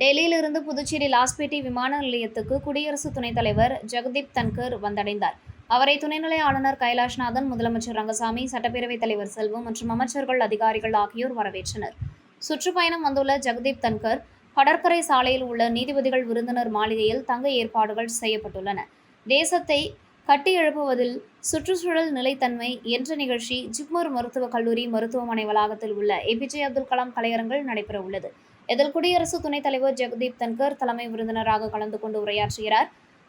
டெல்லியிலிருந்து புதுச்சேரி லாஸ்பேட்டை விமான நிலையத்துக்கு குடியரசு துணைத் தலைவர் ஜெகதீப் தன்கர் வந்தடைந்தார். அவரை துணைநிலை ஆளுநர் கைலாஷ்நாதன் முதலமைச்சர் ரங்கசாமி சட்டப்பேரவைத் தலைவர் செல்வம் மற்றும் அமைச்சர்கள் அதிகாரிகள் ஆகியோர் வரவேற்றனர். சுற்றுப்பயணம் வந்துள்ள ஜெகதீப் தன்கர் கடற்கரை சாலையில் உள்ள நீதிபதிகள் விருந்தினர் மாளிகையில் தங்க ஏற்பாடுகள் செய்யப்பட்டுள்ளன. தேசத்தை கட்டி எழுப்புவதில் சுற்றுச்சூழல் நிலைத்தன்மை என்ற நிகழ்ச்சி ஜிப்மர் மருத்துவக் கல்லூரி மருத்துவமனை வளாகத்தில் உள்ள ஏபிஜே அப்துல் கலாம் கலையரங்கில் நடைபெற உள்ளது இதில் குடியரசு துணைத் தலைவர் ஜெகதீப் தன்கர் தலைமை விருந்தினராக கலந்து கொண்டு உரையாற்றுகிறார்.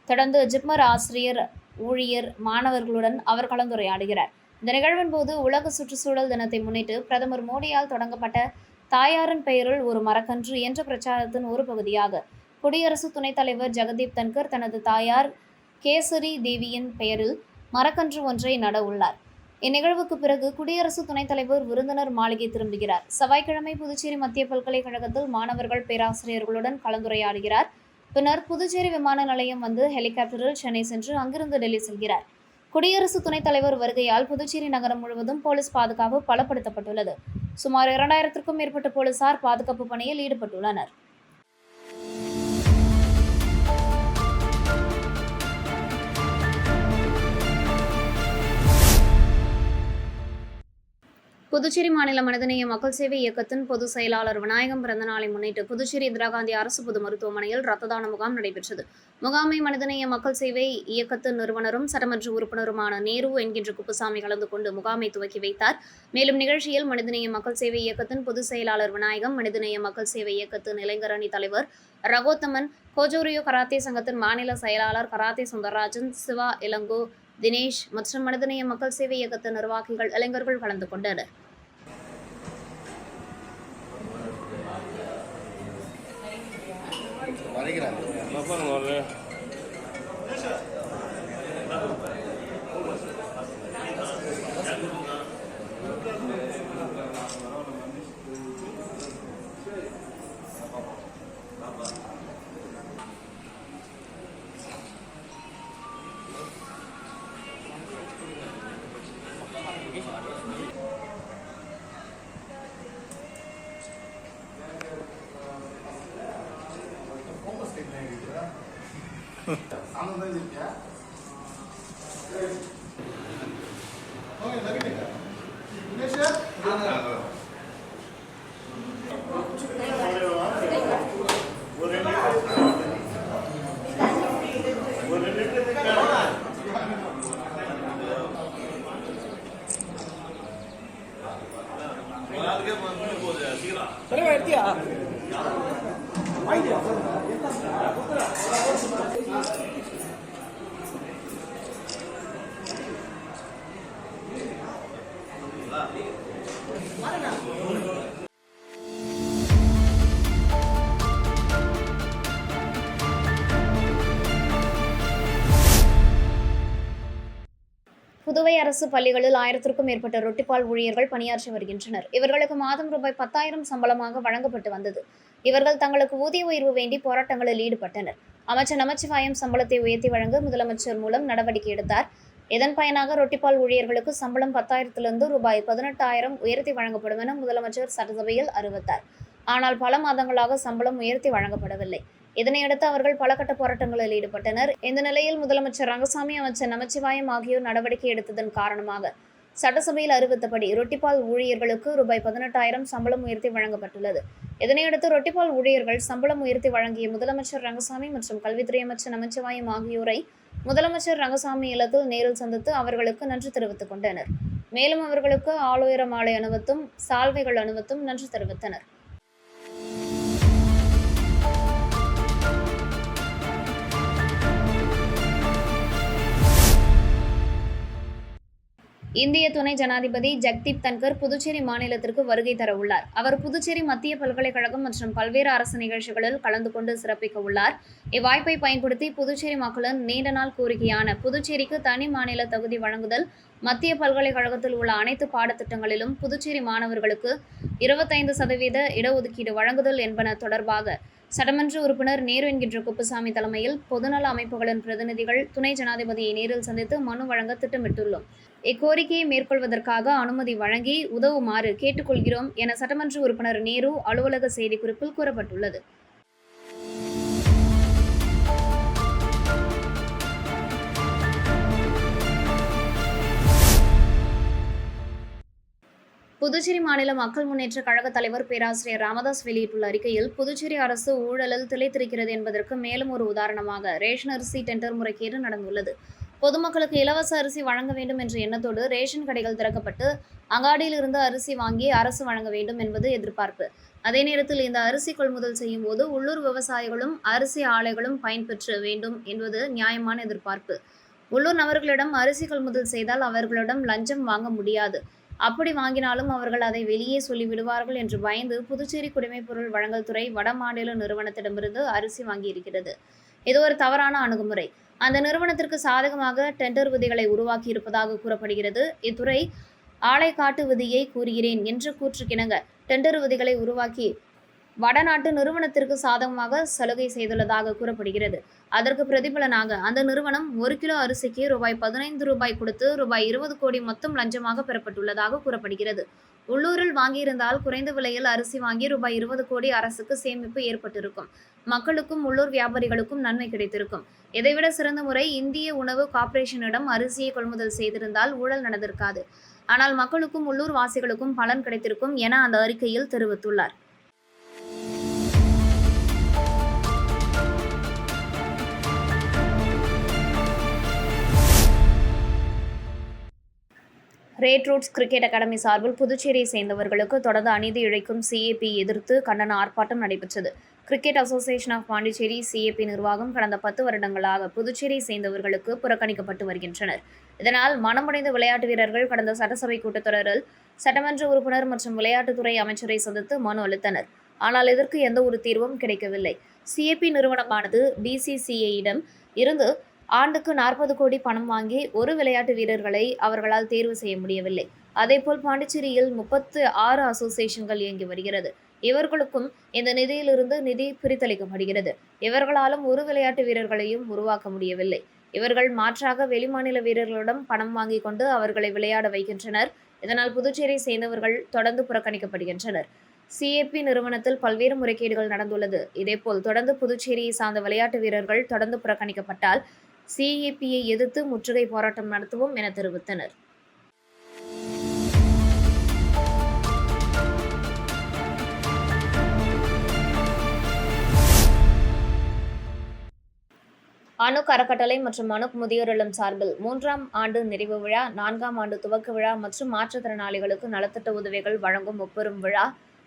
தொடர்ந்து ஜிப்மர் ஆசிரியர் ஊழியர் மாணவர்களுடன் அவர் கலந்துரையாடுகிறார். இந்த நிகழ்வின் போது உலக சுற்றுச்சூழல் தினத்தை முன்னிட்டு பிரதமர் மோடியால் தொடங்கப்பட்ட தாயாரின் பெயரில் ஒரு மரக்கன்று என்ற பிரச்சாரத்தின் ஒரு பகுதியாக குடியரசு துணைத் தலைவர் ஜெகதீப் தன்கர் தனது தாயார் கேசரி தேவியின் பெயரில் மரக்கன்று ஒன்றை நட உள்ளார். இந்நிகழ்வுக்கு பிறகு குடியரசு துணைத் தலைவர் விருந்தினர் மாளிகை திரும்புகிறார். செவ்வாய்க்கிழமை புதுச்சேரி மத்திய பல்கலைக்கழகத்தில் மாணவர்கள் பேராசிரியர்களுடன் கலந்துரையாடுகிறார். பின்னர் புதுச்சேரி விமான நிலையம் வந்து ஹெலிகாப்டரில் சென்னை சென்று அங்கிருந்து டெல்லி செல்கிறார். குடியரசு துணைத் தலைவர் வருகையால் புதுச்சேரி நகரம் முழுவதும் போலீஸ் பாதுகாப்பு பலப்படுத்தப்பட்டுள்ளது. சுமார் இரண்டாயிரத்திற்கும் மேற்பட்ட போலீசார் பாதுகாப்பு பணியில் ஈடுபட்டுள்ளனர். புதுச்சேரி மாநில மனிதநேய மக்கள் சேவை இயக்கத்தின் பொதுச் செயலாளர் விநாயகம் பிறந்த நாளை முன்னிட்டு புதுச்சேரி இந்திரா காந்தி அரசு பொது மருத்துவமனையில் ரத்த தான முகாம் நடைபெற்றது. முகாமை மனிதநேய மக்கள் சேவை இயக்கத்தின் நிறுவனரும் சட்டமன்ற உறுப்பினருமான நேரு என்கின்ற குப்புசாமி கலந்து கொண்டு முகாமை துவக்கி வைத்தார். மேலும் நிகழ்ச்சியில் மனிதநேய மக்கள் சேவை இயக்கத்தின் பொதுச் செயலாளர் விநாயகம் மனிதநேய மக்கள் சேவை இயக்கத்தின் இளைஞர் அணி தலைவர் ரகோத்தமன் கோஜோரியோ கராத்தே சங்கத்தின் மாநில செயலாளர் கராத்தே சுந்தரராஜன் சிவா இளங்கோ தினேஷ் மற்றும் மனிதநேய மக்கள் சேவை இயக்கத்தின் நிர்வாகிகள் இளைஞர்கள் கலந்து கொண்டனர். வரைகிறார் 안 오는 집이야? 네. 형이 나 나가. புதுவை அரசு பள்ளிகளில் ஆயிரத்திற்கும் மேற்பட்ட ரொட்டிப்பால் ஊழியர்கள் பணியாற்றி வருகின்றனர். இவர்களுக்கு மாதம் ரூபாய் பத்தாயிரம் சம்பளமாக வழங்கப்பட்டு வந்தது. இவர்கள் தங்களுக்கு ஊதிய உயர்வு வேண்டி போராட்டங்களில் ஈடுபட்டனர். அமைச்சர் நமச்சிவாயம் சம்பளத்தை உயர்த்தி வழங்க முதலமைச்சர் மூலம் நடவடிக்கை எடுத்தார். இதன் பயனாக ரொட்டிப்பால் ஊழியர்களுக்கு சம்பளம் பத்தாயிரத்திலிருந்து ரூபாய் பதினெட்டாயிரம் உயர்த்தி வழங்கப்படும் என முதலமைச்சர் சட்டசபையில் அறிவித்தார். ஆனால் பல மாதங்களாக சம்பளம் உயர்த்தி வழங்கப்படவில்லை. இதனையடுத்து அவர்கள் பல கட்ட போராட்டங்களில் ஈடுபட்டனர். இந்த நிலையில் முதலமைச்சர் ரங்கசாமி அமைச்சர் நமச்சிவாயம் ஆகியோர் நடவடிக்கை எடுத்ததன் காரணமாக சட்டசபையில் அறிவித்தபடி ரொட்டிப்பால் ஊழியர்களுக்கு ரூபாய் பதினெட்டாயிரம் சம்பளம் உயர்த்தி வழங்கப்பட்டுள்ளது. இதனையடுத்து ரொட்டிப்பால் ஊழியர்கள் சம்பளம் உயர்த்தி வழங்கிய முதலமைச்சர் ரங்கசாமி மற்றும் கல்வித்துறை அமைச்சர் நமச்சிவாயம் ஆகியோரை முதலமைச்சர் ரங்கசாமி இல்லத்தில் நேரில் சந்தித்து அவர்களுக்கு நன்றி தெரிவித்துக் கொண்டனர். மேலும் அவர்களுக்கு ஆளுயர மாலை அணிவித்தும் சால்வைகள் அணிவித்தும் நன்றி தெரிவித்தனர். இந்திய துணை ஜனாதிபதி ஜக்தீப் தன்கர் புதுச்சேரி மாநிலத்திற்கு வருகை தர உள்ளார் அவர் புதுச்சேரி மத்திய பல்கலைக்கழகம் மற்றும் பல்வேறு அரசு நிகழ்ச்சிகளில் கலந்து கொண்டு சிறப்பிக்க உள்ளார். இவ்வாய்ப்பை பயன்படுத்தி புதுச்சேரி மக்களின் நீண்ட நாள் கோரிக்கையான புதுச்சேரிக்கு தனி மாநில தகுதி வழங்குதல் மத்திய பல்கலைக்கழகத்தில் உள்ள அனைத்து பாடத்திட்டங்களிலும் புதுச்சேரி மாணவர்களுக்கு இருபத்தைந்து சதவீத இடஒதுக்கீடு வழங்குதல் என்பன தொடர்பாக சட்டமன்ற உறுப்பினர் நேரு என்கின்ற குப்புசாமி தலைமையில் பொதுநல அமைப்புகளின் பிரதிநிதிகள் துணை ஜனாதிபதியை நேரில் சந்தித்து மனு வழங்க திட்டமிட்டுள்ளோம். இக்கோரிக்கையை மேற்கொள்வதற்காக அனுமதி வழங்கி உதவுமாறு கேட்டுக்கொள்கிறோம் என சட்டமன்ற உறுப்பினர் நேரு அலுவலக செய்திக்குறிப்பில் கூறப்பட்டுள்ளது. புதுச்சேரி மாநில மக்கள் முன்னேற்ற கழக தலைவர் பேராசிரியர் ராமதாஸ் வெளியிட்டுள்ள அறிக்கையில் புதுச்சேரி அரசு ஊழலில் திளைத்திருக்கிறது என்பதற்கு மேலும் ஒரு உதாரணமாக ரேஷன் அரிசி டெண்டர் முறைகேடு நடந்துள்ளது. பொதுமக்களுக்கு இலவச அரிசி வழங்க வேண்டும் என்ற எண்ணத்தோடு ரேஷன் கடைகள் திறக்கப்பட்டு அங்காடியில் இருந்து அரிசி வாங்கி அரசு வழங்க வேண்டும் என்பது எதிர்பார்ப்பு. அதே நேரத்தில் இந்த அரிசி கொள்முதல் செய்யும் போது உள்ளூர் விவசாயிகளும் அரிசி ஆலைகளும் பயன்பெற்ற வேண்டும் என்பது நியாயமான எதிர்பார்ப்பு. உள்ளூர் நபர்களிடம் அரிசி கொள்முதல் செய்தால் அவர்களிடம் லஞ்சம் வாங்க முடியாது. அப்படி வாங்கினாலும் அவர்கள் அதை வெளியே சொல்லிவிடுவார்கள் என்று பயந்து புதுச்சேரி குடிமைப்பொருள் வழங்கல் துறை வடமாநில நிறுவனத்திடமிருந்து அரிசி வாங்கியிருக்கிறது. இது ஒரு தவறான அணுகுமுறை. அந்த நிறுவனத்திற்கு சாதகமாக டெண்டர் விதிகளை உருவாக்கி இருப்பதாக கூறப்படுகிறது. இத்துறை ஆலை காட்டு விதியை கூறுகிறேன் என்ற கூற்றுக்கிணங்க. டெண்டர் விதிகளை உருவாக்கி வடநாட்டு நிறுவனத்திற்கு சாதகமாக சலுகை செய்துள்ளதாக கூறப்படுகிறது. அதற்கு பிரதிபலனாக அந்த நிறுவனம் ஒரு கிலோ அரிசிக்கு ரூபாய் பதினைந்து ரூபாய் கொடுத்து ரூபாய் இருபது கோடி மொத்தம் லஞ்சமாக பெறப்பட்டுள்ளதாக கூறப்படுகிறது. உள்ளூரில் வாங்கியிருந்தால் குறைந்த விலையில் அரிசி வாங்கி ரூபாய் இருபது கோடி அரசுக்கு சேமிப்பு ஏற்பட்டிருக்கும். மக்களுக்கும் உள்ளூர் வியாபாரிகளுக்கும் நன்மை கிடைத்திருக்கும். இதைவிட சிறந்த முறை இந்திய உணவு கார்ப்பரேஷனிடம் அரிசியை கொள்முதல் செய்திருந்தால் ஊழல் நடந்திருக்காது. ஆனால் மக்களுக்கும் உள்ளூர் வாசிகளுக்கும் பலன் கிடைத்திருக்கும் என அந்த அறிக்கையில் தெரிவித்துள்ளார். ரேட் ரூட்ஸ் கிரிக்கெட் அகாடமி சார்பில் புதுச்சேரியை சேர்ந்தவர்களுக்கு தொடர்ந்து அநீதி இழைக்கும் சிஏபி எதிர்த்து கண்டன ஆர்ப்பாட்டம் நடைபெற்றது. Cricket association of Pondicherry CAP நிர்வாகம் கடந்த பத்து வருடங்களாக புதுச்சேரியை சேர்ந்தவர்களுக்கு புறக்கணிக்கப்பட்டு வருகின்றனர். இதனால் மனமுடைந்த விளையாட்டு வீரர்கள் கடந்த சட்டசபை கூட்டத்தொடரில் சட்டமன்ற உறுப்பினர் மற்றும் விளையாட்டுத்துறை அமைச்சரை சந்தித்து மனு அளித்தனர். ஆனால் இதற்கு எந்த ஒரு தீர்வும் கிடைக்கவில்லை. சிஏபி நிறுவனமானது பிசிசிஐயிடம் இருந்து ஆண்டுக்கு நாற்பது கோடி பணம் வாங்கி ஒரு விளையாட்டு வீரர்களை அவர்களால் தேர்வு செய்ய முடியவில்லை. அதேபோல் பாண்டிச்சேரியில் முப்பத்து ஆறு அசோசியேஷன்கள் இயங்கி வருகிறது. இவர்களுக்கும் இந்த நிதியிலிருந்து நிதி பிரித்தளிக்கப்படுகிறது. இவர்களாலும் ஒரு விளையாட்டு வீரர்களையும் உருவாக்க முடியவில்லை. இவர்கள் மாற்றாக வெளிமாநில வீரர்களிடம் பணம் வாங்கி கொண்டு அவர்களை விளையாட வைக்கின்றனர். இதனால் புதுச்சேரி சேர்ந்தவர்கள் தொடர்ந்து புறக்கணிக்கப்படுகின்றனர். சிஏபி நிறுவனத்தில் பல்வேறு முறைகேடுகள் நடந்துள்ளது. இதேபோல் தொடர்ந்து புதுச்சேரியை சார்ந்த விளையாட்டு வீரர்கள் தொடர்ந்து புறக்கணிக்கப்பட்டால் சிஏபியை எதிர்த்து முற்றுகை போராட்டம் நடத்துவோம் என தெரிவித்தனர். அணுக் அறக்கட்டளை மற்றும் அணுக் முதியோர் இல்லம் சார்பில் மூன்றாம் ஆண்டு நிறைவு விழா நான்காம் ஆண்டு துவக்க விழா மற்றும் மாற்றுத்திறனாளிகளுக்கு நலத்திட்ட உதவிகள் வழங்கும் ஒப்பெரும் விழா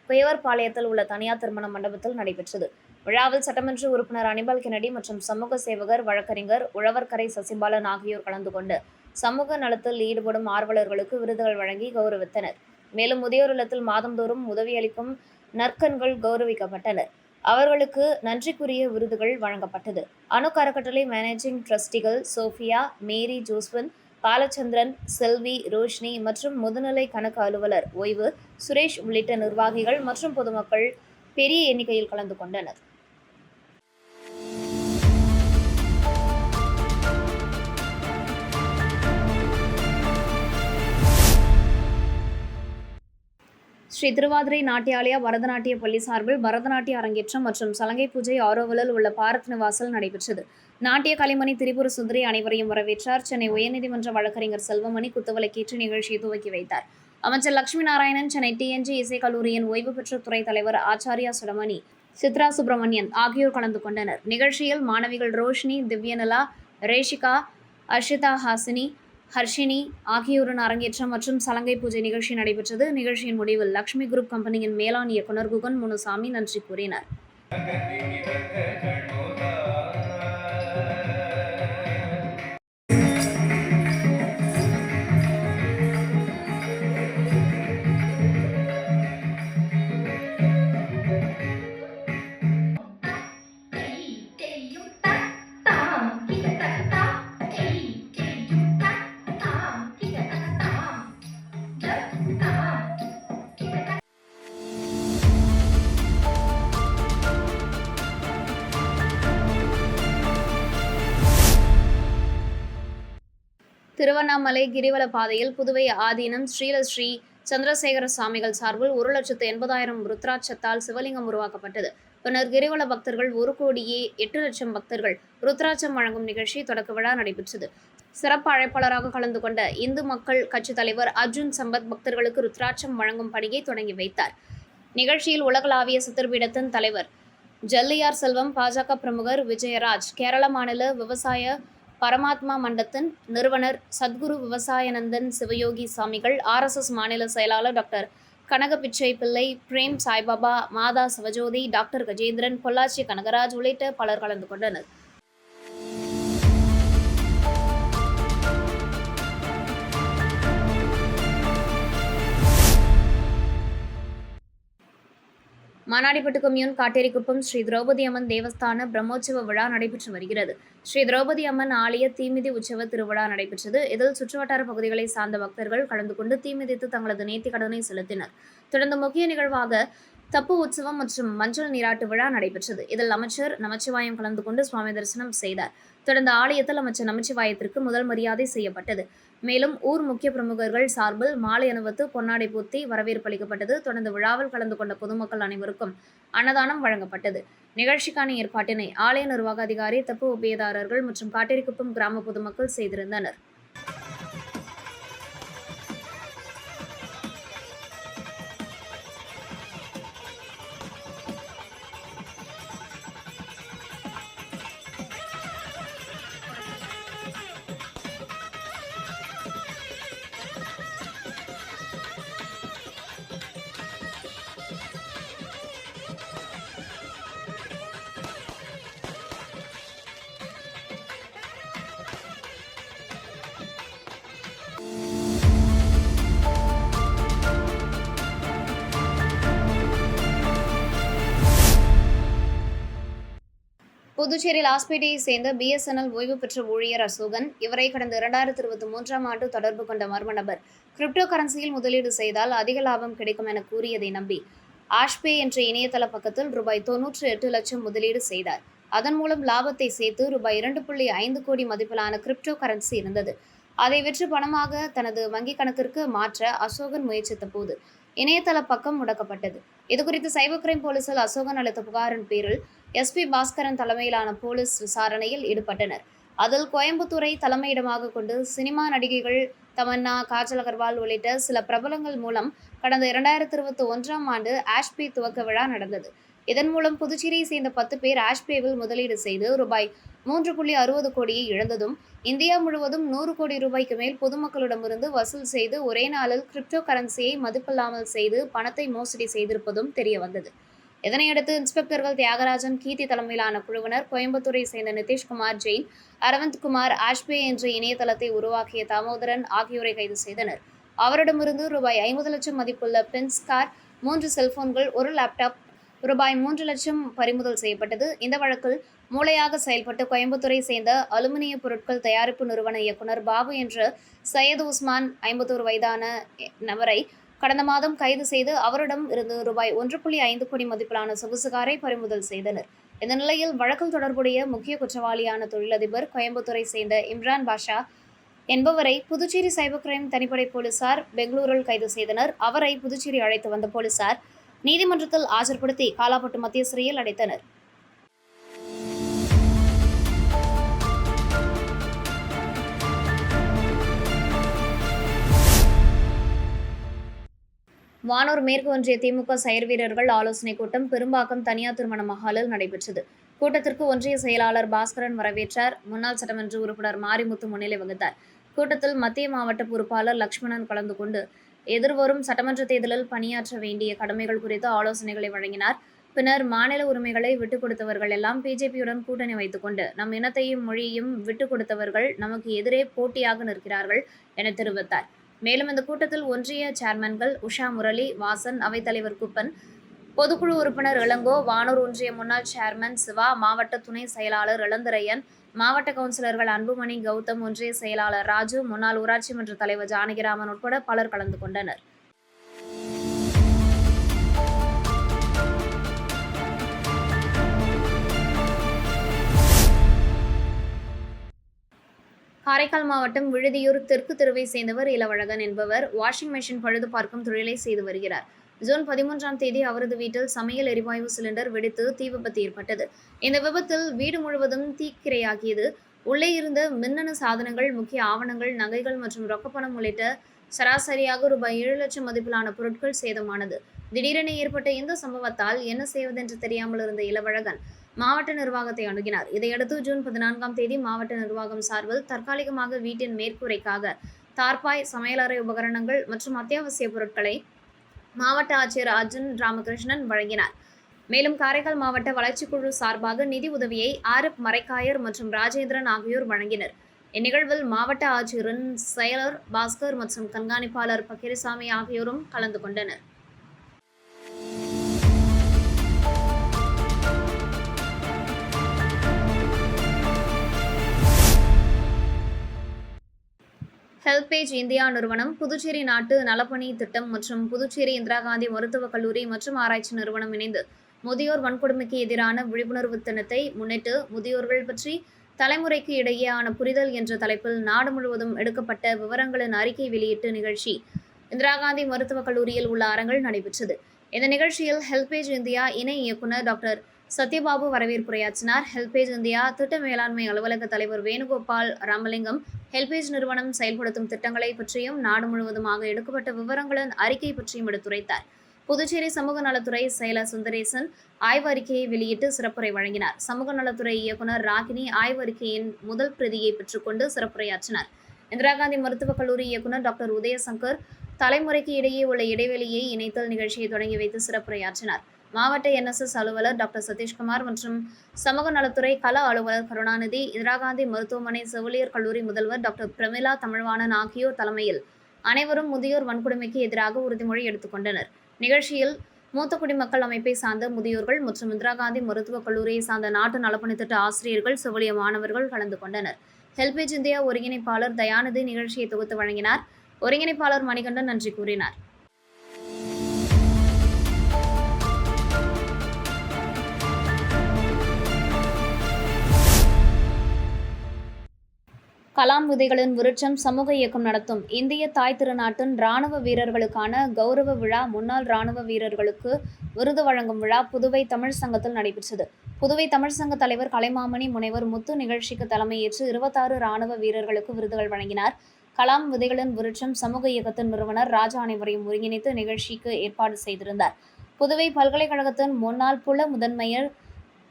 குயவர்பாளையத்தில் உள்ள தனியார் திருமண மண்டபத்தில் நடைபெற்றது. விழாவில் சட்டமன்ற உறுப்பினர் அனிபால் கெனடி மற்றும் சமூக சேவகர் வழக்கறிஞர் உழவர்கரை சசிபாலன் ஆகியோர் கலந்து கொண்டு சமூக நலத்தில் ஈடுபடும் ஆர்வலர்களுக்கு விருதுகள் வழங்கி கௌரவித்தனர். மேலும் முதியோர் இல்லத்தில் மாதந்தோறும் உதவியளிக்கும் நற்கண்கள் கௌரவிக்கப்பட்டனர் அவர்களுக்கு நன்றிக்குரிய விருதுகள் வழங்கப்பட்டது. அணு அறக்கட்டளை மேனேஜிங் ட்ரஸ்டிகள் சோஃபியா மேரி ஜோஸ்வன் பாலச்சந்திரன் செல்வி ரோஷினி மற்றும் முதுநிலை கணக்கு அலுவலர் ஓய்வு சுரேஷ் உள்ளிட்ட நிர்வாகிகள் மற்றும் பொதுமக்கள் பெரிய எண்ணிக்கையில் கலந்து கொண்டனர். ஸ்ரீ திருவாதிரை நாட்டியாலயா பரதநாட்டிய பள்ளி சார்பில் பரதநாட்டிய அரங்கேற்றம் மற்றும் சலங்கை பூஜை ஆரோவலில் உள்ள பாரத் நிவாசல் நடைபெற்றது. நாட்டிய கலைமணி திரிபுர சுந்தரி அனைவரையும் வரவேற்றார். சென்னை உயர்நீதிமன்ற வழக்கறிஞர் செல்வமணி குத்துவிளக்கேற்று நிகழ்ச்சியை துவக்கி வைத்தார். அமைச்சர் லட்சுமி நாராயணன் சென்னை டிஎன்ஜி இசைக்கல்லூரியின் ஓய்வு பெற்ற துறை தலைவர் ஆச்சாரியா சுடமணி சித்ரா சுப்பிரமணியன் ஆகியோர் கலந்து கொண்டனர். நிகழ்ச்சியில் மாணவிகள் ரோஷினி திவ்யநலா ரேஷிகா அர்ஷிதா ஹாசினி ஹர்ஷினி ஆகியோரின் அரங்கேற்றம் மற்றும் சலங்கை பூஜை நிகழ்ச்சி நடைபெற்றது. நிகழ்ச்சியின் முடிவில் லக்ஷ்மி குரூப் கம்பெனியின் மேலாண் இயக்குநர் குகன் முனுசாமி நன்றி கூறினார். திருவண்ணாமலை கிரிவல பாதையில் புதுவை ஆதீனம் ஸ்ரீலஸ்ரீ சந்திரசேகர சுவாமிகள் சார்பில் ஒரு லட்சத்து எண்பதாயிரம் ருத்ராட்சத்தால் சிவலிங்கம் உருவாக்கப்பட்டது. பின்னர் கிரிவல பக்தர்கள் ஒரு கோடியே எட்டு லட்சம் பக்தர்கள் ருத்ராட்சம் வழங்கும் நிகழ்ச்சி தொடக்க விழா நடைபெற்றது. சிறப்பு அழைப்பாளராக கலந்து கொண்ட இந்து மக்கள் கட்சித் தலைவர் அர்ஜுன் சம்பத் பக்தர்களுக்கு ருத்ராட்சம் வழங்கும் பணியை தொடங்கி வைத்தார். நிகழ்ச்சியில் உலகளாவிய சித்திரபீடத்தின் தலைவர் ஜல்லியார் செல்வம் பாஜக பிரமுகர் விஜயராஜ் கேரள மாநில விவசாய பரமாத்மா மண்டத்தின் நிறுவனர் சத்குரு விவசாயநந்தன் சிவயோகி சாமிகள் ஆர்எஸ்எஸ் மாநில செயலாளர் டாக்டர் கனக பிச்சை பிள்ளை பிரேம் சாய்பாபா மாதா சிவஜோதி டாக்டர் கஜேந்திரன் பொள்ளாச்சி கனகராஜ் உள்ளிட்ட பலர் கலந்து கொண்டனர். மானாடிப்பட்டு கொம்யூன் காட்டேரிக்குப்பம் ஸ்ரீ திரௌபதி அம்மன் தேவஸ்தான பிரம்மோற்சவ விழா நடைபெற்று வருகிறது. ஸ்ரீ திரௌபதி அம்மன் ஆலய தீமிதி உற்சவ திருவிழா நடைபெற்றது. இதில் சுற்றுவட்டார பகுதிகளை சார்ந்த பக்தர்கள் கலந்து கொண்டு தீமிதித்து தங்களது நேர்த்திக் கடனை செலுத்தினர். தொடர்ந்து முக்கிய நிகழ்வாக தப்பு உற்சவம் மற்றும் மஞ்சள் நீராட்டு விழா நடைபெற்றது. இதில் அமைச்சர் நமச்சிவாயம் கலந்து கொண்டு சுவாமி தரிசனம் செய்தார். தொடர்ந்து ஆலயத்தில் அமைச்சர் நமச்சிவாயத்திற்கு முதல் மரியாதை செய்யப்பட்டது. மேலும் ஊர் முக்கிய பிரமுகர்கள் சார்பில் மாலை அணிவித்து பொன்னாடை பூத்தி வரவேற்பு அளிக்கப்பட்டது. தொடர்ந்து விழாவில் கலந்து கொண்ட பொதுமக்கள் அனைவருக்கும் அன்னதானம் வழங்கப்பட்டது. நிகழ்ச்சிக்கான ஏற்பாட்டினை ஆலய நிர்வாக அதிகாரி தப்பு உபயதாரர்கள் மற்றும் காட்டேரிக்குப்பம் கிராம பொதுமக்கள் செய்திருந்தனர். புதுச்சேரி லாஸ்பேட்டையை சேர்ந்த பிஎஸ்என்எல் ஓய்வு பெற்ற ஊழியர் அசோகன் இவரை கடந்த இரண்டாயிரத்தி இருபத்தி மூன்றாம் ஆண்டு தொடர்பு கொண்ட மர்ம நபர் கிரிப்டோ கரன்சியில் முதலீடு செய்தால் அதிக லாபம் கிடைக்கும் என கூறியதை நம்பி ஆஷ்பே என்ற இணையதள பக்கத்தில் ரூபாய் தொன்னூற்று எட்டு லட்சம் முதலீடு செய்தார். அதன் மூலம் லாபத்தை சேர்த்து ரூபாய் இரண்டு புள்ளி ஐந்து கோடி மதிப்பிலான கிரிப்டோ கரன்சி இருந்தது. அதை விற்று பணமாக தனது வங்கிக் கணக்கிற்கு மாற்ற அசோகன் முயற்சித்த போது இணையதள பக்கம் முடக்கப்பட்டது. இதுகுறித்து சைபர் கிரைம் போலீசில் அசோகன் அளித்த புகாரின் பேரில் எஸ்பி பாஸ்கரன் தலைமையிலான போலீஸ் விசாரணையில் ஈடுபட்டனர். அதில் கோயம்புத்தூரை தலைமையிடமாக கொண்டு சினிமா நடிகைகள் தமன்னா காஜல் அகர்வால் உள்ளிட்ட சில பிரபலங்கள் மூலம் கடந்த இரண்டாயிரத்தி இருபத்தி ஒன்றாம் ஆண்டு ஆஷ்பி துவக்க விழா நடந்தது. இதன் மூலம் புதுச்சேரியை சேர்ந்த பத்து பேர் ஆஷ்பேவில் முதலீடு செய்து ரூபாய் மூன்று புள்ளி அறுபது கோடியை இழந்ததும் இந்தியா முழுவதும் நூறு கோடி ரூபாய்க்கு மேல் பொதுமக்களிடமிருந்து வசூல் செய்து ஒரே நாளில் கிரிப்டோ கரன்சியை மதிப்பில்லாமல் செய்து பணத்தை மோசடி செய்திருப்பதும் தெரிய வந்தது இதனையடுத்து இன்ஸ்பெக்டர்கள் தியாகராஜன் கீர்த்தி தலைமையிலான குழுவினர் கோயம்புத்தூரை சேர்ந்த நிதிஷ்குமார் ஜெயின் அரவிந்த் குமார் ஆஷ்பே என்ற இணையதளத்தை உருவாக்கிய தாமோதரன் ஆகியோரை கைது செய்தனர். அவரிடமிருந்து ரூபாய் ஐம்பது லட்சம் மதிப்புள்ள பென்ஸ் கார் மூன்று செல்போன்கள் ஒரு லேப்டாப் ரூபாய் மூன்று லட்சம் பறிமுதல் செய்யப்பட்டது. இந்த வழக்கில் மூளையாக செயல்பட்டு கோயம்புத்தூரை சேர்ந்த அலுமினிய பொருட்கள் தயாரிப்பு நிறுவன இயக்குனர் பாபு என்ற சையது உஸ்மான் ஐம்பத்தோரு வயதான நபரை கடந்த மாதம் கைது செய்து அவரிடம் இருந்து ரூபாய் ஒன்று புள்ளி ஐந்து கோடி மதிப்பிலான சொகுசு காரை பறிமுதல் செய்தனர். இந்த நிலையில் வழக்கில் தொடர்புடைய முக்கிய குற்றவாளியான தொழிலதிபர் கோயம்புத்தூரை சேர்ந்த இம்ரான் பாஷா என்பவரை புதுச்சேரி சைபர் கிரைம் தனிப்படை போலீசார் பெங்களூரில் கைது செய்தனர். அவரை புதுச்சேரி அழைத்து வந்த போலீசார் நீதிமன்றத்தில் ஆஜர்படுத்தி காலாப்பட்டு மத்திய சிறையில் அடைத்தனர். வானூர் மேற்கு ஒன்றிய திமுக செயற் வீரர்கள் ஆலோசனைக் கூட்டம் பெரும்பாக்கம் தனியார் திருமண மஹாலில் நடைபெற்றது. கூட்டத்திற்கு ஒன்றிய செயலாளர் பாஸ்கரன் வரவேற்றார். முன்னாள் சட்டமன்ற உறுப்பினர் மாரிமுத்து முன்னிலை வகித்தார். கூட்டத்தில் மத்திய மாவட்ட பொறுப்பாளர் லக்ஷ்மணன் கலந்து கொண்டு எதிர்வரும் சட்டமன்ற தேர்தலில் பணியாற்ற வேண்டிய கடமைகள் குறித்து ஆலோசனைகளை வழங்கினார். பின்னர் மாநில உரிமைகளை விட்டுக் கொடுத்தவர்கள் எல்லாம் பிஜேபியுடன் கூட்டணி வைத்துக்கொண்டு நம் இனத்தையும் மொழியையும் விட்டுக் கொடுத்தவர்கள் நமக்கு எதிரே போட்டியாக நிற்கிறார்கள் என தெரிவித்தார். மேலும் இந்த கூட்டத்தில் ஒன்றிய சேர்மன்கள் உஷா முரளி வாசன் அவைத்தலைவர் குப்பன் பொதுக்குழு உறுப்பினர் இளங்கோ வானூர் ஒன்றிய முன்னாள் சேர்மன் சிவா மாவட்ட துணை செயலாளர் இளந்திரையன் மாவட்ட கவுன்சிலர்கள் அன்புமணி கௌதம் ஒன்றிய செயலாளர் ராஜு முன்னாள் ஊராட்சி மன்ற தலைவர் ஜானகிராமன் உட்பட பலர் கலந்து கொண்டனர். காரைக்கால் மாவட்டம் விழுதியூர் தெற்கு தெருவை சேர்ந்தவர் இளவழகன் என்பவர். வாஷிங் மெஷின் பழுது பார்க்கும் தொழிலை செய்து வருகிறார். ஜூன் பதிமூன்றாம் தேதி அவரது வீட்டில் சமையல் எரிவாயு சிலிண்டர் வெடித்து தீ விபத்து ஏற்பட்டது. இந்த விபத்தில் வீடு முழுவதும் தீக்கிரையாகியது. உள்ளே இருந்த மின்னணு சாதனங்கள் முக்கிய ஆவணங்கள் நகைகள் மற்றும் ரொக்கப்பணம் உள்ளிட்ட சராசரியாக ரூபாய் ஏழு லட்சம் மதிப்பிலான பொருட்கள் சேதமானது. திடீரென ஏற்பட்ட இந்த சம்பவத்தால் என்ன செய்வதென்று தெரியாமல் இருந்த இளவழகன் மாவட்ட நிர்வாகத்தை அணுகினார். இதையடுத்து ஜூன் பதினான்காம் தேதி மாவட்ட நிர்வாகம் சார்பில் தற்காலிகமாக வீட்டின் மேற்கூரைக்காக தார்பாய் சமையலறை உபகரணங்கள் மற்றும் அத்தியாவசிய பொருட்களை மாவட்ட ஆட்சியர் அர்ஜுன் ராமகிருஷ்ணன் வழங்கினார். மேலும் காரைக்கால் மாவட்ட வளர்ச்சிக்குழு சார்பாக நிதி உதவியை ஆர்எப் மரைக்காயர் மற்றும் ராஜேந்திரன் ஆகியோர் வழங்கினர். இந்நிகழ்வில் மாவட்ட ஆட்சியரின் செயலர் பாஸ்கர் மற்றும் கண்காணிப்பாளர் பக்கீரசாமி ஆகியோரும் கலந்து கொண்டனர். ஹெல்பேஜ் இந்தியா நிறுவனம் புதுச்சேரி நாட்டு நலப்பணி திட்டம் மற்றும் புதுச்சேரி இந்திரா காந்தி மருத்துவக் கல்லூரி மற்றும் ஆராய்ச்சி நிறுவனம் இணைந்து முதியோர் வன்கொடுமைக்கு எதிரான விழிப்புணர்வு தினத்தை முன்னிட்டு முதியோர்கள் பற்றி தலைமுறைக்கு இடையேயான புரிதல் என்ற தலைப்பில் நாடு முழுவதும் எடுக்கப்பட்ட விவரங்களின் அறிக்கை வெளியிட்டு நிகழ்ச்சி இந்திரா காந்தி மருத்துவக் கல்லூரியில் உள்ள அரங்கில் நடைபெற்றது. இந்த நிகழ்ச்சியில் ஹெல்பேஜ் இந்தியா இணை இயக்குனர் டாக்டர் சத்யபாபு வரவேற்புரையாற்றினார் ஹெல்பேஜ் இந்தியா திட்ட மேலாண்மை அலுவலக தலைவர் வேணுகோபால் ராமலிங்கம் ஹெல்பேஜ் நிறுவனம் செயல்படுத்தும் திட்டங்களை பற்றியும் நாடு முழுவதுமாக எடுக்கப்பட்ட விவரங்களின் அறிக்கை பற்றியும் எடுத்துரைத்தார். புதுச்சேரி சமூக நலத்துறை செயலர் சுந்தரேசன் ஆய்வு அறிக்கையை வெளியிட்டு சிறப்புரை வழங்கினார். சமூக நலத்துறை இயக்குனர் ராகினி ஆய்வு அறிக்கையின் முதல் பிரதியை பெற்றுக்கொண்டு சிறப்புரையாற்றினார். இந்திரா காந்தி மருத்துவக் கல்லூரி இயக்குனர் டாக்டர் உதயசங்கர் தலைமுறைக்கு இடையே உள்ள இடைவெளியை இணைத்தல் நிகழ்ச்சியை தொடங்கி வைத்து சிறப்புரையாற்றினார். மாவட்ட என்எஸ்எஸ் அலுவலர் டாக்டர் சதீஷ்குமார் மற்றும் சமூக நலத்துறை கள அலுவலர் கருணாநிதி இந்திரா காந்தி மருத்துவமனை செவிலியர் கல்லூரி முதல்வர் டாக்டர் பிரமிளா தமிழ்வாணன் ஆகியோர் தலைமையில் அனைவரும் முதியோர் வன்கொடுமைக்கு எதிராக உறுதிமொழி எடுத்துக்கொண்டனர் நிகழ்ச்சியில் மூத்த குடிமக்கள் அமைப்பை சார்ந்த முதியோர்கள் மற்றும் இந்திரா காந்தி மருத்துவக் கல்லூரியை சார்ந்த நாட்டு நலப்பணி திட்ட ஆசிரியர்கள் செவிலிய மாணவர்கள் கலந்து கொண்டனர். ஹெல்பேஜ் இந்தியா ஒருங்கிணைப்பாளர் தயாநிதி நிகழ்ச்சியை தொகுத்து வழங்கினார். ஒருங்கிணைப்பாளர் மணிகண்டன் நன்றி கூறினார். கலாம் விதைகளின் விருட்சம் சமூக இயக்கம் நடத்தும். இந்திய தாய் திருநாட்டின் ராணுவ வீரர்களுக்கான கௌரவ விழா முன்னாள் ராணுவ வீரர்களுக்கு விருது வழங்கும் விழா புதுவை தமிழ் சங்கத்தில் நடைபெற்றது. புதுவை தமிழ் சங்க தலைவர் கலைமாமணி முனைவர் முத்து நிகழ்ச்சிக்கு தலைமையேற்று இருபத்தாறு ராணுவ வீரர்களுக்கு விருதுகள் வழங்கினார். கலாம் விதைகளின் விருட்சம் சமூக இயக்கத்தின் நிறுவனர் ராஜா அனைவரையும் ஒருங்கிணைத்து நிகழ்ச்சிக்கு ஏற்பாடு செய்திருந்தார். புதுவை பல்கலைக்கழகத்தின் முன்னாள் புல முதன்மையர்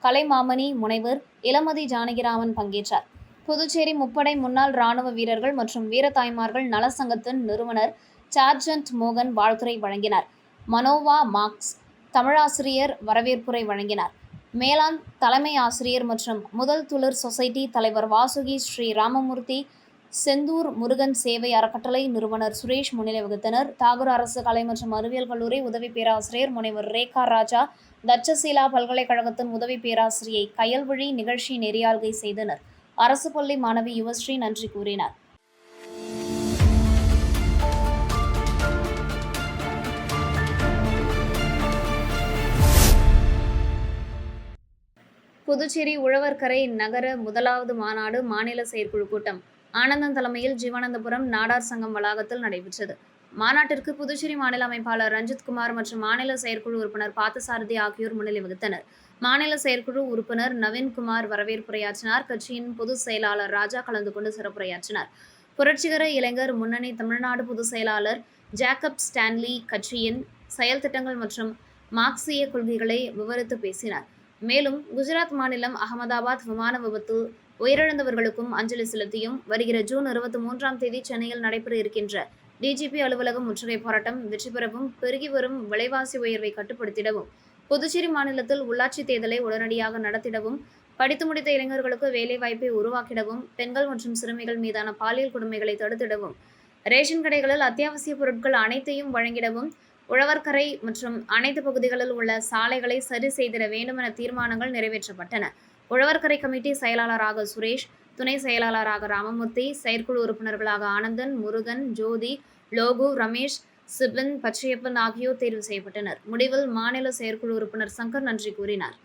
கலைமாமணி முனைவர் இளமதி ஜானகிராமன் பங்கேற்றார். புதுச்சேரி முப்படை முன்னாள் ராணுவ வீரர்கள் மற்றும் வீரத்தாய்மார்கள் நல சங்கத்தின் நிறுவனர் சார்ஜன்ட் மோகன் வாழ்த்துரை வழங்கினார். மனோவா மார்க்ஸ் தமிழாசிரியர் வரவேற்புரை வழங்கினார். மேலாண் தலைமை ஆசிரியர் மற்றும் முதல் துளிர் சொசைட்டி தலைவர் வாசுகி ஸ்ரீ ராமமூர்த்தி செந்தூர் முருகன் சேவை அறக்கட்டளை நிறுவனர் சுரேஷ் முன்னிலை வகுத்தனர். தாகூர் அரசு கலை மற்றும் அறிவியல் கல்லூரி உதவி பேராசிரியர் முனைவர் ரேகா ராஜா தட்சசீலா பல்கலைக்கழகத்தின் உதவி பேராசிரியை கயல்வழி நிகழ்ச்சி நெறியாள்கை செய்தனர். அரசு பள்ளி மாணவி யுவஸ்ரீ நன்றி கூறினார். புதுச்சேரி உழவர்கரை நகர முதலாவது மாநாடு மாநில செயற்குழு கூட்டம். ஆனந்தன் தலைமையில் ஜீவானந்தபுரம் நாடார் சங்கம் வளாகத்தில் நடைபெற்றது. மாநாட்டிற்கு புதுச்சேரி மாநில அமைப்பாளர் ரஞ்சித்குமார் மற்றும் மாநில செயற்குழு உறுப்பினர் பார்த்தசாரதி ஆகியோர் முன்னிலை வகித்தனர். மாநில செயற்குழு உறுப்பினர் நவீன்குமார் வரவேற்புரையாற்றினார். கட்சியின் பொதுச் செயலாளர் ராஜா கலந்து கொண்டு சிறப்புரையாற்றினார். புரட்சிகர இளைஞர் முன்னணி தமிழ்நாடு பொதுச் செயலாளர் ஜேக்கப் ஸ்டான்லி கட்சியின் செயல் திட்டங்கள் மற்றும் மார்க்சிய கொள்கைகளை விவரித்து பேசினார். மேலும் குஜராத் மாநிலம் அகமதாபாத் விமான விபத்து உயிரிழந்தவர்களுக்கும் அஞ்சலி செலுத்தியும் வருகிற ஜூன் இருபத்தி மூன்றாம் தேதி சென்னையில் நடைபெற இருக்கின்ற டிஜிபி அலுவலகம் முற்றுகை போராட்டம் வெற்றி பெறவும் பெருகி வரும் விலைவாசி உயர்வை கட்டுப்படுத்திடவும் புதுச்சேரி மாநிலத்தில் உள்ளாட்சி தேர்தலை உடனடியாக நடத்திடவும் படித்து முடித்த இளைஞர்களுக்கு வேலைவாய்ப்பை உருவாக்கிடவும் பெண்கள் மற்றும் சிறுமிகள் மீதான பாலியல் கொடுமைகளை தடுத்திடவும் ரேஷன் கடைகளில் அத்தியாவசிய பொருட்கள் அனைத்தையும் வழங்கிடவும் உழவர்கரை மற்றும் அனைத்து பகுதிகளில் உள்ள சாலைகளை சரி செய்திட வேண்டும் என தீர்மானங்கள் நிறைவேற்றப்பட்டன. உழவர்கரை கமிட்டி செயலாளராக சுரேஷ் துணை செயலாளராக ராமமூர்த்தி செயற்குழு உறுப்பினர்களாக ஆனந்தன் முருகன் ஜோதி லோகு ரமேஷ் சிபன் பச்சையப்பன் ஆகியோர் தேர்வு செய்யப்பட்டனர். முடிவில் மாநில செயற்குழு உறுப்பினர் சங்கர் நன்றி கூறினார்.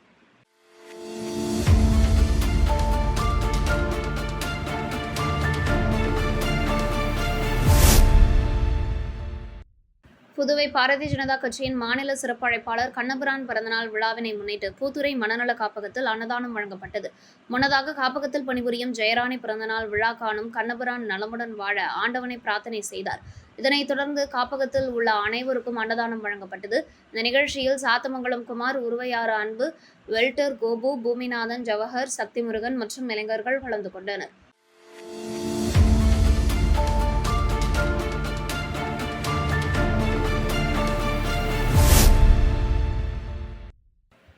புதுவை பாரதிய ஜனதா கட்சியின் மாநில சிறப்பழைப்பாளர் கண்ணபிரான் பிறந்தநாள் விழாவினை முன்னிட்டு பூத்துறை மனநல காப்பகத்தில் அன்னதானம் வழங்கப்பட்டது. முன்னதாக காப்பகத்தில் பணிபுரியும் ஜெயராணி பிறந்தநாள் விழா காணும் கண்ணபிரான் நலமுடன் வாழ ஆண்டவனை பிரார்த்தனை செய்தார். இதனைத் தொடர்ந்து காப்பகத்தில் உள்ள அனைவருக்கும் அன்னதானம் வழங்கப்பட்டது. இந்த நிகழ்ச்சியில் சாத்தமங்கலம் குமார் உருவையாறு அன்பு வெல்டர் கோபு பூமிநாதன் ஜவஹர் சக்திமுருகன் மற்றும் இளைஞர்கள் கலந்து கொண்டனர்.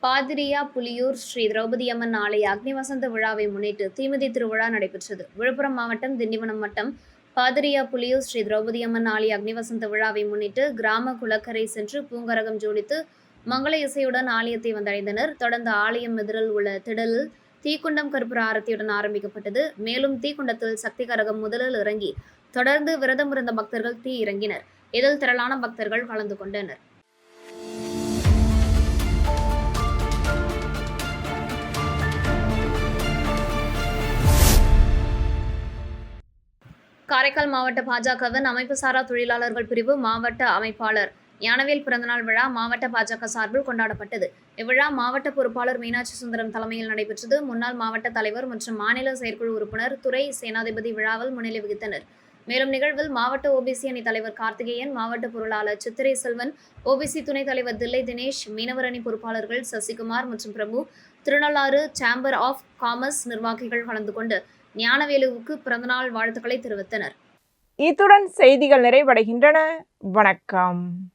பாதிரியா புலியூர் ஸ்ரீ திரௌபதி அம்மன் ஆலய அக்னி வசந்த விழாவை முன்னிட்டு தீமிதி திருவிழா நடைபெற்றது. விழுப்புரம் மாவட்டம் திண்டிவனம் வட்டம் பாதிரியா புலியூர் ஸ்ரீ திரௌபதி அம்மன் ஆலய அக்னி வசந்த விழாவை முன்னிட்டு கிராம குளக்கரை சென்று பூங்கரகம் ஜோடித்து மங்கள இசையுடன் ஆலயத்தை வந்தடைந்தனர். தொடர்ந்து ஆலயம் எதிரில் உள்ள திடலில் தீக்குண்டம் கருப்புற ஆரத்தியுடன் ஆரம்பிக்கப்பட்டது. மேலும் தீக்குண்டத்தில் சக்தி கரகம் முதலில் இறங்கி தொடர்ந்து விரதம் இருந்த பக்தர்கள் தீ இறங்கினர். இதில் திரளான பக்தர்கள் கலந்து கொண்டனர். காரைக்கால் மாவட்ட பாஜகவின் அமைப்பு சாரா தொழிலாளர்கள் பிரிவு மாவட்ட அமைப்பாளர். யானவேல் பிறந்தநாள் விழா மாவட்ட பாஜக சார்பில் கொண்டாடப்பட்டது. இவ்விழா மாவட்ட பொறுப்பாளர் மீனாட்சி சுந்தரம் தலைமையில் நடைபெற்றது. முன்னாள் மாவட்ட தலைவர் மற்றும் மாநில செயற்குழு உறுப்பினர் துறை சேனாதிபதி விழாவில் முன்னிலை வகித்தனர். மேலும் நிகழ்வில் மாவட்ட ஓபிசி அணி தலைவர் கார்த்திகேயன் மாவட்ட பொருளாளர் சித்திரை செல்வன் ஓபிசி துணைத் தலைவர் தில்லை தினேஷ் மீனவர் அணி பொறுப்பாளர்கள் சசிகுமார் மற்றும் Prabhu Thirunallar chamber of commerce நிர்வாகிகள் கலந்து கொண்டு ஞானவேலுவுக்கு பிறந்தநாள் வாழ்த்துக்களை தெரிவித்தனர். இத்துடன் செய்திகள் நிறைவடைகின்றன. வணக்கம்.